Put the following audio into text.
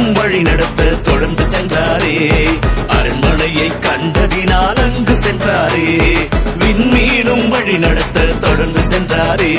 விண்மீனும் வழி நடத்த தொடர்ந்து சென்றாரே. அரண்மனையை கண்டதினால் அங்கு சென்றாரே. விண்மீனும் வழி நடத்த தொடர்ந்து சென்றாரே.